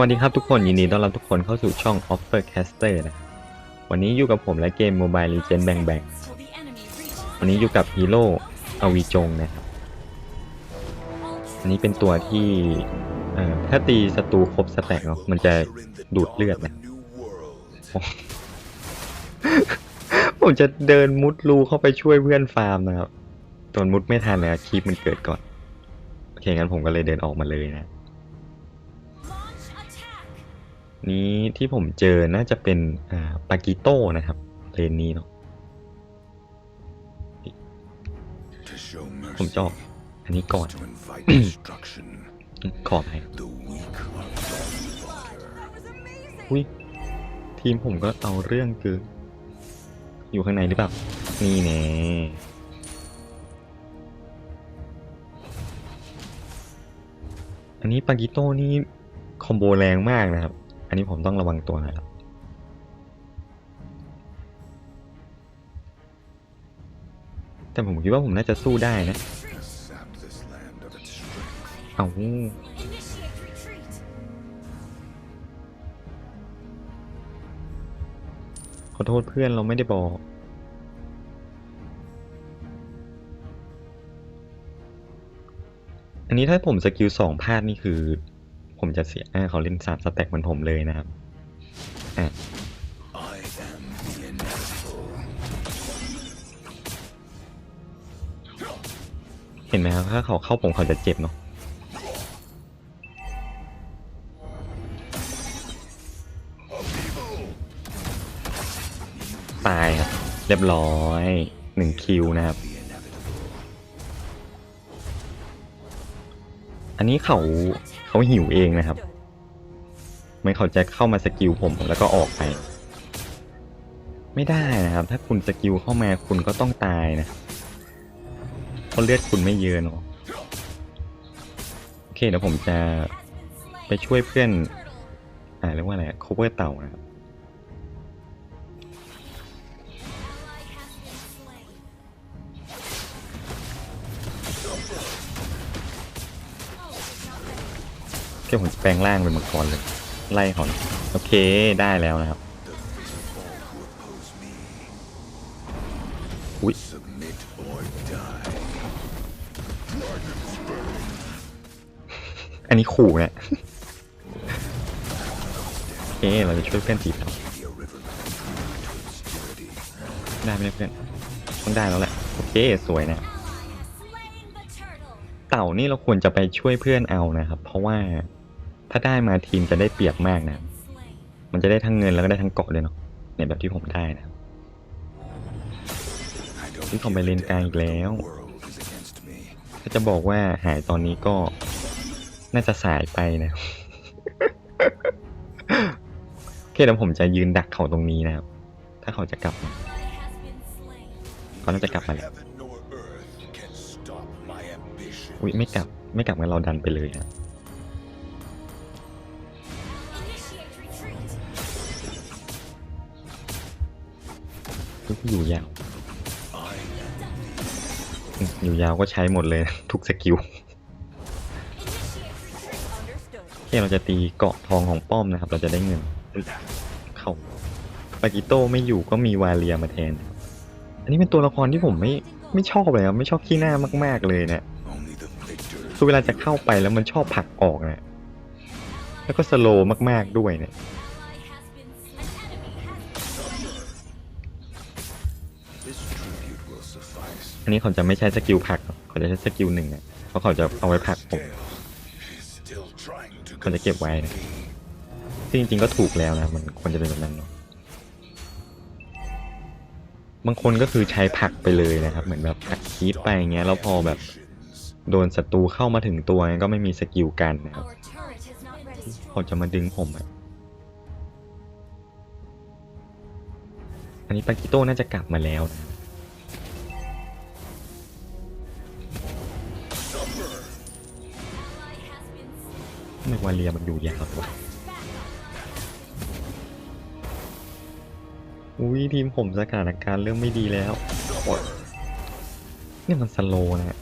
วัสดีครับทุกคน ยินดีต้อนรับทุกคนเข้าสู่ช่อง Offer Caster นะครับวันนี้อยู่กับผมและเกม Mobile Legends Bang Bang วันนี้อยู่กับฮีโร่อวีจงนะครับ อันนี้เป็นตัวที่ถ้าตีศัตรูครบสแต็กเนาะมันจะดูดเลือดนะ ผมจะเดินมุดรูเข้าไปช่วยเพื่อนฟาร์มนะครับตอนมุดไม่ทันนะคลิปมันเกิดก่อน โอเคงั้นผมก็เลยเดินออกมาเลยนะ นี้ที่ผมเจอน่าจะเป็นอ่าปากิโต้นะครับเลนนี้เนาะผมจะออกอันนี้ก่อน ขอไปอุ้ยทีมผมก็เอาเรื่องคือ อยู่ข้างในหรือเปล่า นี่แน่อันนี้ปากิโต้นี่คอมโบแรงมากนะครับ อันนี้ผมต้องระวังตัวหนะครับแต่ผมคิดว่าผมน่าจะสู้ได้นะ เอาขอโทษเพื่อนเราไม่ได้บอกอันนี้ถ้าผมสกิลสองพลาดนี่คือ ผมจะเสียอ่าเขาเล่นสามสแต็กเหมือนผมเลยนะครับอะเห็นไหมครับถ้าเขาเข้าผมเขาจะเจ็บเนาะตายครับ เรียบร้อยหนึ่งคิวนะครับ อันนี้เขาเขาหิวเองนะครับไม่เขาจะเข้ามาสกิลผมแล้วก็ออกไป ไม่ได้นะครับ ถ้าคุณสกิลเข้ามาคุณก็ต้องตายนะเพราะเลือดคุณไม่เยอะเนาะโอเคเดี๋ยวผมจะไปช่วยเพื่อน อ่าเรียกว่าอะไร cover เต่านะครับ โอเคผมจะแปลงร่างเป็นมังกรเลย ไล่หอยโอเคได้แล้วนะครับ อุ้ยอันนี้ขู่เนี่ยโอเค เราจะช่วยเพื่อนสีเทาได้ไหมเนี่ยเพื่อนต้องได้แล้วแหละ โอเค สวยนะเต่านี่เราควรจะไปช่วยเพื่อนเอานะครับ เพราะว่า ถ้าได้มาทีมจะได้เปรียบมากนะ มันจะได้ทั้งเงินแล้วก็ได้ทั้งเกาะเลยเนาะในแบบที่ผมได้นะที่เขาไปเลนกลางอีกแล้ว ถ้าจะบอกว่าหายตอนนี้ก็น่าจะสายไปนะโอเคเดี๋ยวผมจะยืนดักเขาตรงนี้นะครับ ถ้าเขาจะกลับมาเขาน่าจะกลับมาแล้วอุ้ยไม่กลับไม่กลับงั้นเราดันไปเลยนะอุ๊ ยอยู่ยาว อยู่ยาวก็ใช้หมดเลย ทุกสกิลเคเราจะตีเกาะทองของป้อมนะครับ เราจะได้เงิน เข้าปากิโต้ไม่อยู่ก็มีวาเลียมาแทน อันนี้เป็นตัวละครที่ผมไม่ไม่ชอบเลยครับไม่ชอบขี้หน้ามากๆเลยเนะคือเวลาจะเข้าไปแล้วมันชอบผลักออกนะแล้วก็สโลว์มากๆด้วยเนี่ย อันนี้เขาจะไม่ใช้สกิลผลักหรอกเขาจะใช้สกิลหนึ่งนะเพราะเขาจะเอาไว้ผลักผมเขาจะเก็บไว้นะซึ่งจริงๆก็ถูกแล้วนะมันควรจะเป็นแบบนั้นเนาะบางคนก็คือใช้ผลักไปเลยนะครับ เหมือนแบบผลักคีปไปอย่างเงี้ยแล้วพอแบบโดนศัตรูเข้ามาถึงตัวก็ไม่มีสกิลกันนะครับเขาจะมาดึงผมอะอันนี้ปากิโต้น่าจะกลับมาแล้วนะ ไมวาเลียมันอยู่ยาววะอุ้ยทีมผมสถานการณ์เริ่มไม่ดีแล้วโอ๊ยเนี่ยมันสโลว์นะ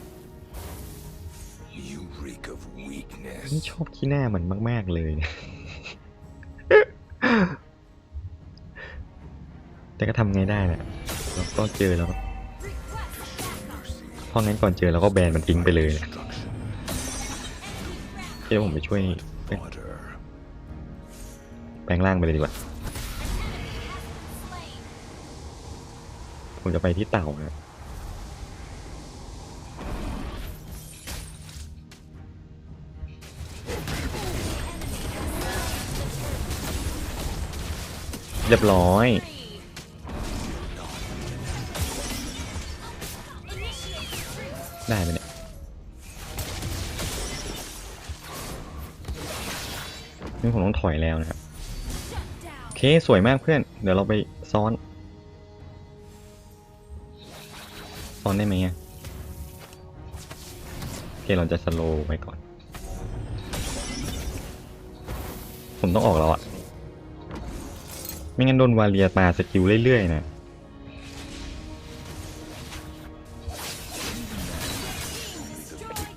You reek of weakness. นี่ชอบขี้หน้ามันมาก ๆ เลยแต่ก็ทำไงได้นะเราก็เจอแล้วเพราะงั้นก่อนเจอเราก็แบนมันทิ้งไปเลยนะ เดี๋ยวผมไปช่วยแปลงร่างไปเลยดีกว่า ผมจะไปที่เต่านะเรียบร้อยได้ไหมเนี่ย นี่ผมต้องถอยแล้วนะครับโอเคสวยมากเพื่อน เดี๋ยวเราไปซ้อน ซ้อนได้ไหมอะโอเคเราจะสโลว์ไว้ก่อน ผมต้องออกแล้วอะไม่งั้นโดนวาเลียปาสกิลเรื่อยๆนะ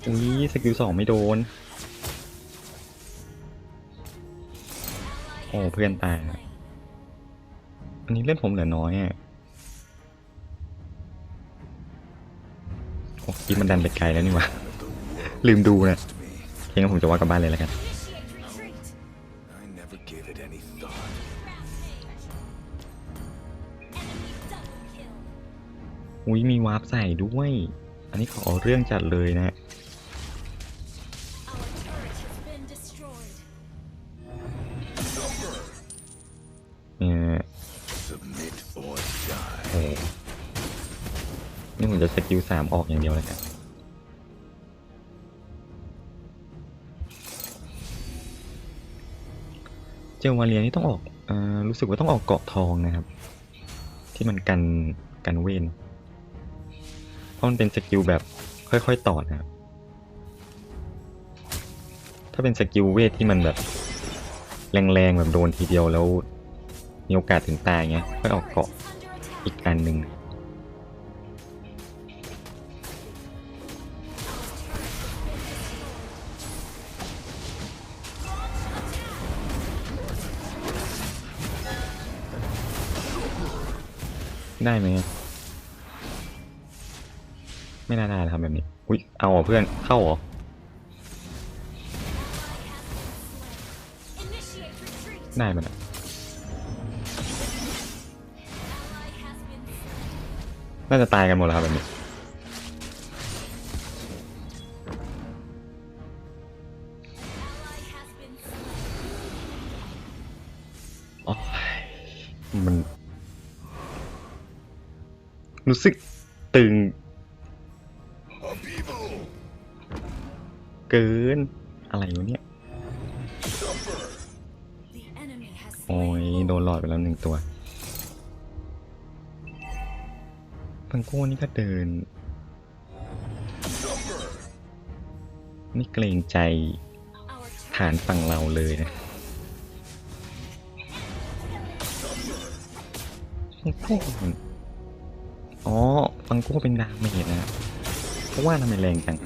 อุ้ยสกิลสองไม่โดน โอ้เพื่อนตายอันนี้เล่นผมเหลือน้อยอะโอ้กีมันดันไปไกลแล้วนี่วะลืมดูนะเพียงผมจะว่ากลับบ้านเลยแล้วกันอุ้ยมีวาร์ปใส่ด้วย อันนี้ขอเอาเรื่องจัดเลยนะามออกอย่างเดียวแล้วกันเจลวาเลียนี่ต้องออกอรู้สึกว่าต้องออกเกาะทองนะครับ ที่มันกันกันเวนเพราะมันเป็นสกิลแบบค่อยๆต่อนะครับ ถ้าเป็นสกิลเวทที่มันแบบแรงๆแบบโดนทีเดียวแล้วมีโอกาสถึงตายเงี้ยค่อยออกเกาะอีกอันหนึ่ง ได้ไหมไม่น่าได้นะครับแบบนี้ อุ้ยเอาเหรอเพื่อน เข้าเหรอ ได้มันะน่าจะตายกันหมดแล้วครับแบบนี้ รู้สึกตึง เกิน อะไรวะเนี่ย โอ้ย โดนหลอดไปแล้วหนึ่งตัวพังโก้นี่ก็เดิน Suffer. นี่เกรงใจฐานฝั่งเราเลยนะฟังโก้ อ๋อฟังโก้เป็นดาเมจนะเพราะว่าทำไมแรงจัง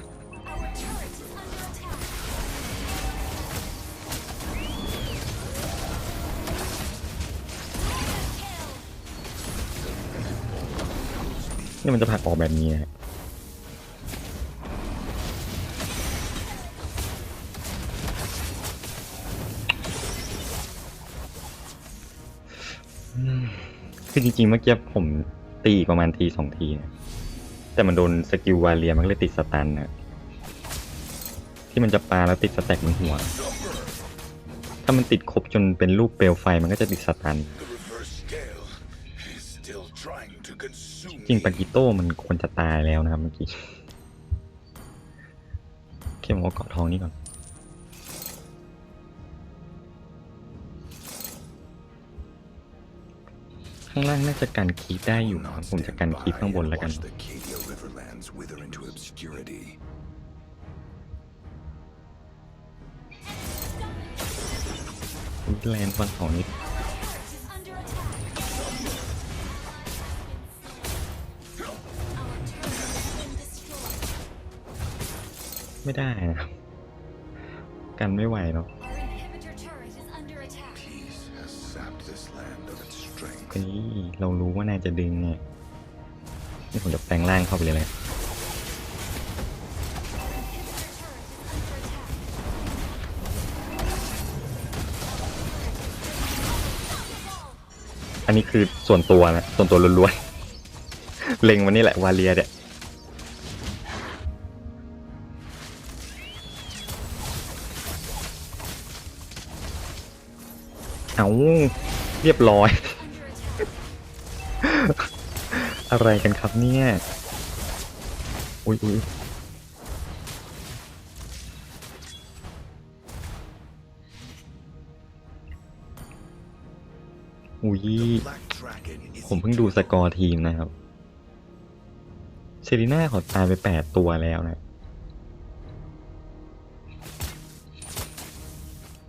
นี่มันจะผักออกแบบนี้นะคือจริงๆเมื่อกี้ผม ตีประมาณทีสองทีนะแต่มันโดนสกิลวาเลียมันก็เลยติดสตันนะที่มันจะปาแล้วติดสแต็กบนหัว ถ้ามันติดครบจนเป็นรูปเปลวไฟมันก็จะติดสตัน จริงปากิโต้มันควรจะตายแล้วนะครับเมื่อกี้ เข้มเอาเกาะทองนี่ก่อน ข้างล่างน่าจะกันคีปได้อยู่นะผมจะกันคีปข้างบนแล้วกัน แลนด์ฝั่งของนี้ไม่ได้นะครับกันไม่ไหวเนาะ นี่เรารู้ว่านายจะดึงไงนี่ผมจะแปลงร่างเข้าไปเลยเลย Our inhibitor turret is under attack. อันนี้คือส่วนตัวนะส่วนตัวล้วนๆ เล็งวันนี้แหละวาเลียเนี่ยเอาเรียบร้อย อะไรกันครับเนี่ย อุ้ยอุ้ยอุ้ยผมเพิ่งดูสกอร์ทีมนะครับ เซรีน่าขาตายไปแปดตัวแล้วนะ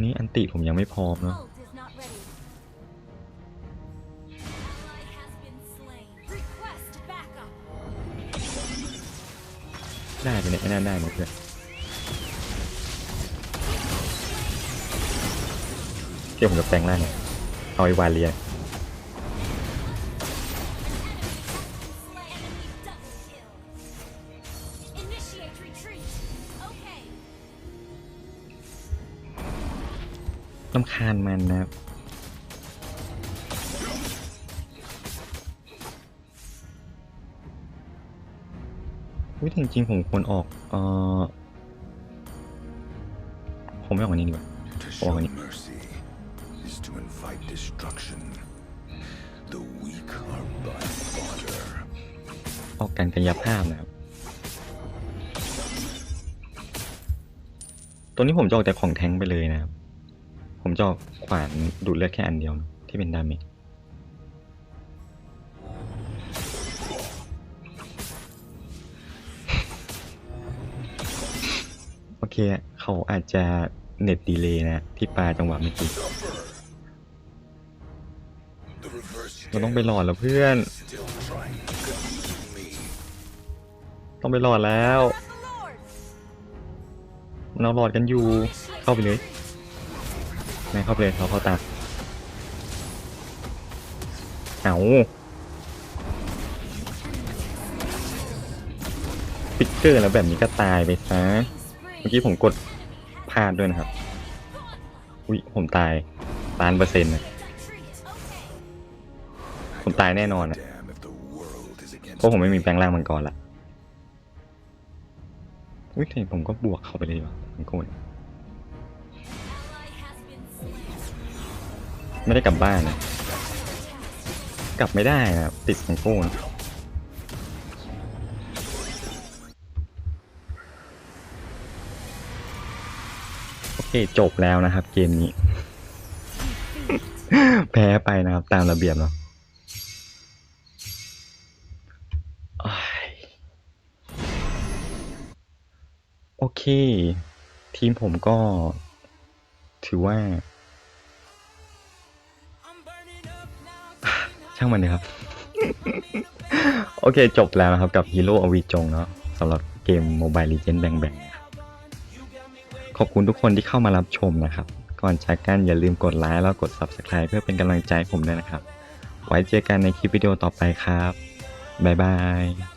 นี่อันติผมยังไม่พร้อมเนาะ ได้ไปเนี่ยไม่น่ได้หมดเลยเที่ยวผมจะแปลงร่างเนี่ยเอาไอ้วาเลีย Slay enemy double kill. Initiate retreat. Okay. ลำคาญมันนะครับ วิจริงๆผมควรออก เออผมไม่ออกอันนี้ดีกว่า To Oh, show and- mercy is to invite destruction. The weak are by fodder. ออกการกายภาพนะครับ ตัวนี้ผมจะออกแต่ของแท้งค์ไปเลยนะครับ ผมจะออกขวานดูดเลือดแค่อันเดียวนะที่เป็นดาเมจ อเคเขาอาจจะเน็ตดีเลย์นะที่ปลาจังหวะเมื่อกี้เราต้องไปหลอดแล้วเพื่อน ต้องไปหลอดแล้วมันเอาหลอดกันอยู่เข้าไปเลยนายเข้าไปเลยเขาเข้าตาเอาปิกเกอร์แล้วแบบนี้ก็ตายไปซะ มื่อกี้ผมกดพลาดด้วยนะครับ อุ้ยผมตายล้านเปอร์เซ็นต์นะผมตายแน่นอนอะเพราะผมไม่มีแปลงร่างมังกรละอุ้ยแต่ผมก็บวกเขาไปเลยว่ามังกรไม่ได้กลับบ้านนะ กลับไม่ได้นะติดมังกร จบแล้วนะครับเกมนี้ แพ้ไปนะครับตามระเบียบเนาะโอเค ทีมผมก็ถือว่า ช่างมันเลยครับ โอเคจบแล้วนะครับกับ Hero อวีจงเนาะสำหรับเกม Mobile Legends แบ่ง ขอบคุณทุกคนที่เข้ามารับชมนะครับ ก่อนจากกันอย่าลืมกดไลค์แล้วกด Subscribe เพื่อเป็นกำลังใจผมด้วยนะครับ ไว้เจอกันในคลิปวิดีโอต่อไปครับ บ๊ายบาย